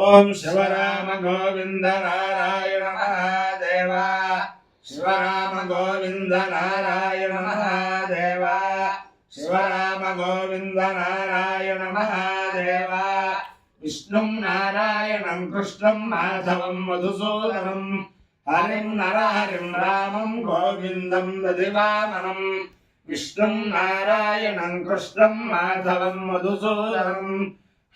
ఓం శివరామ గోవింద నారాయణ మహాదేవ శివరామ గోవింద నారాయణ మహాదేవ శివరామ గోవింద నారాయణ మహాదేవ విష్ణుం నారాయణం కృష్ణం మాధవం మధుసూదనం హరిం నరహరిం రామం గోవిందం దదివామనం. విష్ణుం నారాయణం కృష్ణం మాధవం మధుసూదనం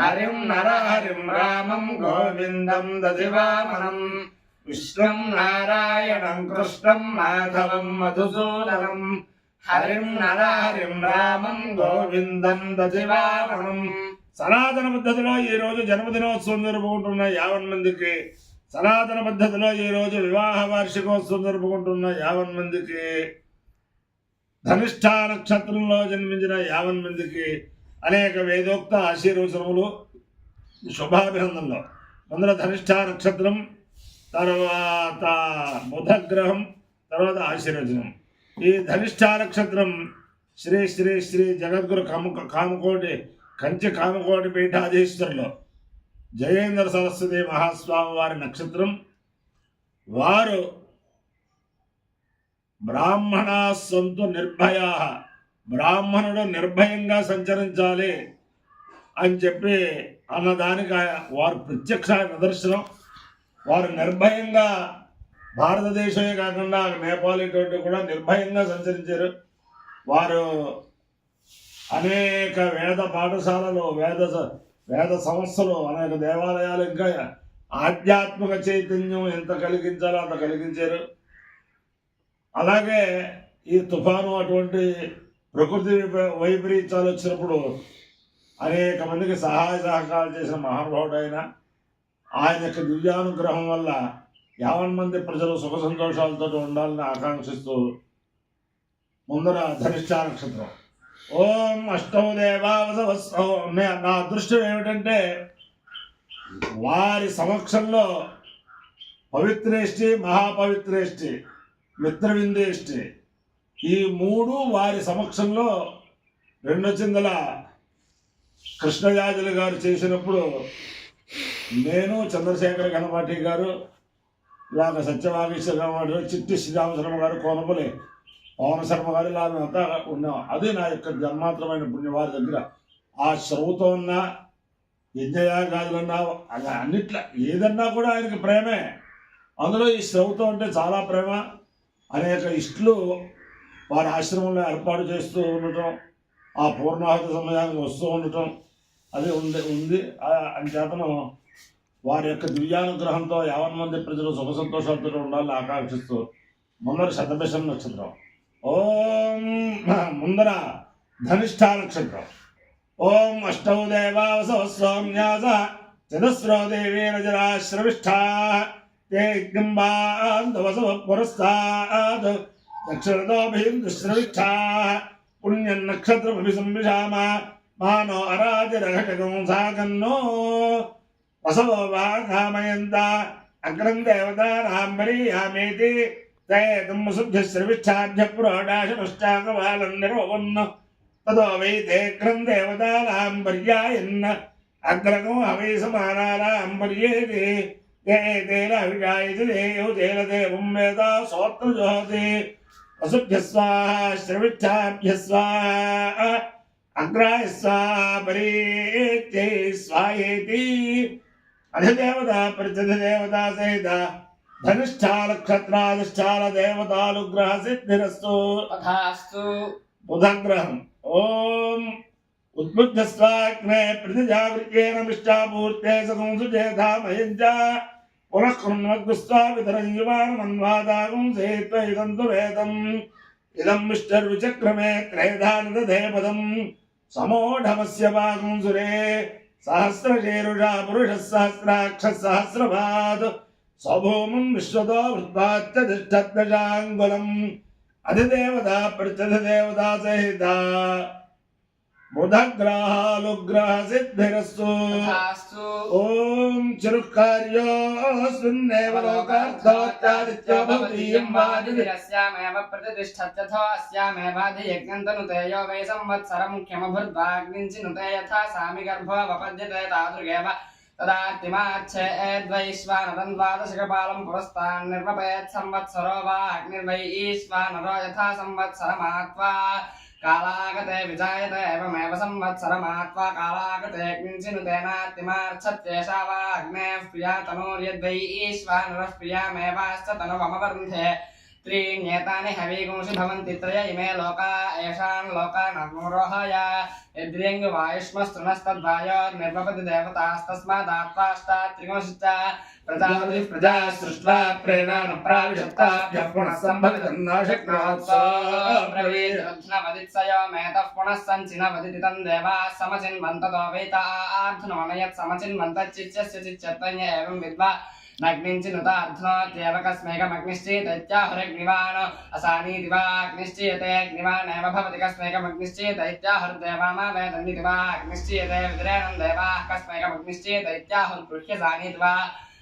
హరిం నరహరిం రామం గోవిందం దదివామనం విష్ణుం నారాయణం కృష్ణం మాధవం మధుసూదనం. హరిం నరహరిం రామం గోవిందం దదివామనం సనాతన పద్ధతిలో ఈ రోజు జన్మదినోత్సవం జరుపుకుంటున్న యావన్ మందికి సనాతన పద్ధతిలో ఈ రోజు వివాహ వార్షికోత్సవం జరుపుకుంటున్న యావన్ మందికి ధనిష్ఠా నక్షత్రంలో జన్మించిన యావన్ మందికి అనేక వేదోక్త ఆశీర్వచనములు శుభాభినందనలు. ముందర ధనిష్ట నక్షత్రం తర్వాత బుధగ్రహం తర్వాత ఆశీర్వచనం. ఈ ధనిష్ట నక్షత్రం శ్రీ శ్రీ శ్రీ జగద్గురు కాము కామకోటి కంచి కామకోటి పీఠాధీశ్వరులు. జయేంద్ర సరస్వతి మహాస్వామి వారి నక్షత్రం. వారు బ్రాహ్మణ సంతు నిర్భయా బ్రాహ్మణుడు నిర్భయంగా సంచరించాలి అని చెప్పి అన్నదానికి వారు ప్రత్యక్ష నిదర్శనం. వారు నిర్భయంగా భారతదేశమే కాకుండా నేపాల్ ఇటువంటి కూడా నిర్భయంగా సంచరించారు. వారు అనేక వేద పాఠశాలలు వేద స- వేద సంస్థలు అనేక దేవాలయాలు ఇంకా ఆధ్యాత్మిక చైతన్యం ఎంత కలిగించాలో అంత కలిగించారు. అలాగే ఈ తుఫాను అటువంటి ప్రకృతి వైపరీత్యాలు వచ్చినప్పుడు అనేక మందికి సహాయ సహకారాలు చేసిన మహానుభావుడు ఆయన ఆయన యొక్క దివ్యానుగ్రహం వల్ల యావన్ మంది ప్రజలు సుఖ సంతోషాలతో ఉండాలని ఆకాంక్షిస్తూ ముందర ధనిష్ట నక్షత్రం ఓం అష్టం దేవావసవస్తో నా అదృష్టం ఏమిటంటే వారి సమక్షంలో పవిత్రేష్టి మహాపవిత్రేష్టి మిత్రవిందేష్టి ఈ మూడు వారి సమక్షంలో రెండు చిందల కృష్ణయాజులు గారు చేసినప్పుడు నేను చంద్రశేఖర గణపాటి గారు ఇలాగ సత్యవాగేశ్వర గణపాటి చిట్టి శ్రీరామశర్మ గారు కోనపల్లి పవన శర్మ గారు ఇలా మేమంతా ఉన్నాం. అది నా యొక్క జన్మాత్రమైన పుణ్యం వారి దగ్గర. ఆ శ్రవుతో ఉన్న యజ్ఞయాగాదులన్నా అది అన్నిట్ల ఏదన్నా కూడా ఆయనకి ప్రేమే. అందులో ఈ శ్రవుతో అంటే చాలా ప్రేమ. అనేక ఇష్టలు వారి ఆశ్రమంలో ఏర్పాటు చేస్తూ ఉండటం ఆ పూర్ణాహుతి సమయానికి వస్తూ ఉండటం అది ఉంది ఉంది ఆ- అంచేతను వారి యొక్క దివ్యానుగ్రహంతో యావన్ మంది ప్రజలు సుఖ సంతోషాలతో ఉండాలని ఆకాంక్షిస్తూ ముందర శతభిషం నక్షత్రం ఓం ముందర ధనిష్ట నక్షత్రం ఓం అష్టౌ దేవావసవ స్వామ్యాస చతుస్రో దేవేన జరాశ్రవిష్ఠా ते गिम्बान्दवसव पुरस्तात् दक्षिणतोभिन्दुश्रविष्ठाः पुण्यन्नक्षत्रमभिसंविशाम मानो अराजरघटकं साकन्नो वसवो वाघामयन्त अग्रं देवतानां वरीयामेति ते तुम्बुशुद्धिश्रविष्ठाभ्यः पुरोडाशपश्चाकबालं निरोवन् ततो वै ते अग्रं देवतानां पर्यायन् अग्रगो हवै समानानां पर्येति ते तेन अभिजायति देयो तेन देवं वेद सोत्र जोहति वसुभ्यः स्वाहा श्रविष्ठाभ्यः स्वाहा अग्राय स्वाहा परीत्यै स्वाहेति अधिदेवता प्रतिदेवता सहित धनिष्ठानक्षत्राधिष्ठान देवतानुग्रह सिद्धिरस्तु तथास्तु। बुधग्रहम्। ॐ उद्बुद्धस्वाग्ने प्रतिजावृत्येन मिष्टापूर्ते सगुं सुचेधामयं పునఃకున్వద్దుస్తావితరజీవాన్వాదాగం సేత్వైదంతు వేదం ఇదం విష్టర్విచక్రమే త్రైధానిదే పదం సమోఢమస్య భాగం సురే సహస్రశేరుషా పురుష సహస్రాక్ష సహస్రభాద్ సభూమం విశ్వతో వృద్ధాత్యతిష్టద్వజాంగులం అధిదేవత ప్రత్యధిదేవతా సహిత ముదగ్రహానుగ్రహ సిద్ధిరస్సు ఓం చిరుకార్యోస్మిన్నేవలోకార్థోత్యాదిత్యోభవతీయం ప్రతిష్టత్యథో అస్యామేవాధియజ్ఞంతనుతేయో వై సంవత్సరముఖ్యమభుర్భాగ్నించి నుతే యథా సామి గర్భో వపద్యతే తాదృగేవ తదార్తిమాచ్చేద్వైశ్వానరన్వాదశకపాలం పురస్తాన్ నిర్వపేత్ సంవత్సరో వా అగ్నిర్వై ఈశ్వానరో యథా సంవత్సరమాత్వా కాలాగతే విజాయత ఏమేవ సంవత్సరమాత్వా కాలాగతేగ్నించినుతేనాత్తిమార్చత్యేషా వా అగ్నే ప్రియా తనోర్యద్వై ఈశ్వానురః ప్రియామేవాశ్చ తనువమవర్ధే संवत्सरमात्वा कालागते विजायते एवमेव संवत्सरमात्वा कालागते किञ्चिनुतेनात्तिमार्च्छत्येषा वा अग्नेः प्रिया तनोर्यद्वै ईश्वानरः प्रियामेवाश्च तनुवमवरुन्धे त्रीण्येतानि हवीगुंसि भवन्ति त्रय इमे लोका येषान् लोकानमरोहय यद्रियङ्गुवायुष्मस्तृणस्तद्वायोर्निर्वपति देवतास्तस्मादात्वाष्टा त्रिगुंश्च प्रजापतिः प्रजा सृष्ट्वा प्रेणानुप्राविशत्ताभ्यः पुनः सम्भवितम् न शक्नोत्सोऽब्रवीद्रध्नवदित्सयो मेतः पुनः सञ्चिनवदिति तम् देवाः समचिन्वन्ततो वेतार्धनो न यत् समचिन्वन्तच्चिच्यस्य चिच्यत्वन्य एवं विद्वा నగ్నించినుత అర్ధనోద్యేవ కస్మేకమగ్నిశ్చేతైత్యాహురగ్నివాన్ అసానీతి వాగ్నిశ్చేతే అగ్నివానేవ భవతి కస్మేకమగ్నిశ్చేతైత్యాహుర్దేవామావేదండితి వాగ్నిశ్చేతే విద్రేణం దేవాः కస్మేకమగ్నిశ్చేతైత్యాహుర్గృహ్యసానీతి వా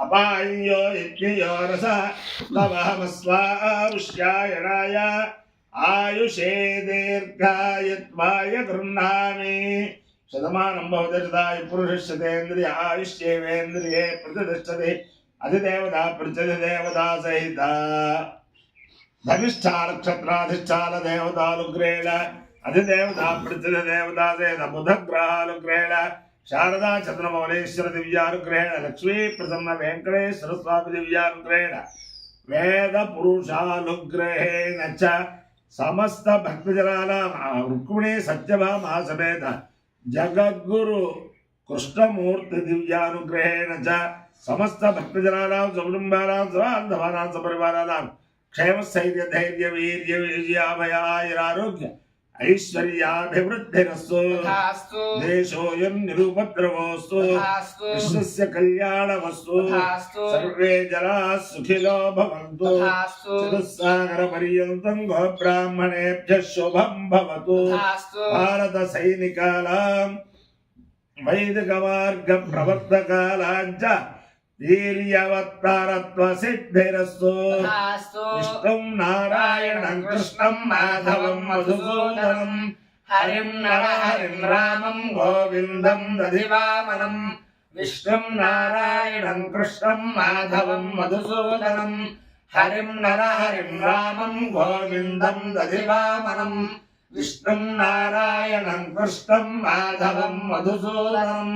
అపాన్యో యజ్ఞయో రస నవహమస్వాముష్యాయణాయ ఆయుషే దీర్ఘాయత్వాయ గృహ్ణామి శతమానం భవతి పురుషిష్యతేంద్రియ ఆయుష్యేవేంద్రియే ప్రతిష్టతి. అధిదేవత ప్రతిదేవతా సహిత. ధనిష్టానక్షత్రాధిష్టాన దేవతాలుగ్రేణ అధిదేవత ప్రతిదేవతా సహిత. బుధగ్రహాలుగ్రేణ శారదా చంద్రమౌళేశ్వర దివ్యానుగ్రహేణ లక్ష్మీ ప్రసన్న వెంకటేశ్వర స్వామి దివ్యానుగ్రహేణ వేద పురుషానుగ్రహేణ చ సమస్త భక్తజనానాం ఆ రుక్మిణీ సత్యభామా సమేత జగద్గురు కృష్ణమూర్తి దివ్యానుగ్రహేణ చ సమస్త భక్తజనానాం సకుటుంబానాం సబాంధవానాం సపరివారానాం క్షేమస్థైర్య ధైర్య వీర్య విజయాభయాయురారోగ్య ఐశ్వర్యాభివృద్ధిరస్సు దేశోయం నిరుపద్రవోస్తు విశ్వస్య కళ్యాణమస్తు సర్వే జనా సుఖిలో భవంతు చతుస్సాగర పర్యంతం గోబ్రాహ్మణేభ్య శుభం భవతు భారత సైనికాలాం వైదిక మార్గ ప్రవర్తకాలాంచ वीर्यवत्प्रारत्वसिद्धिरस्तु विष्णुं नारायणं कृष्णं माधवं मधुसूदनं हरिं नरहरिं रामं गोविन्दं दधिवामनं विष्णुं नारायणं कृष्णं माधवं मधुसूदनं हरिं नरहरिं रामं गोविन्दं दधिवामनं विष्णुं नारायणं कृष्णं माधवं मधुसूदनम्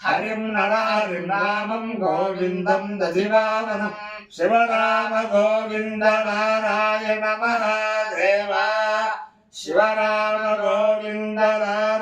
హరిం నడ హరిం రామం గోవిందం దధివామనం శివరామ గోవింద నారాయణ మహాదేవ. శివరామ గోవింద నారాయణ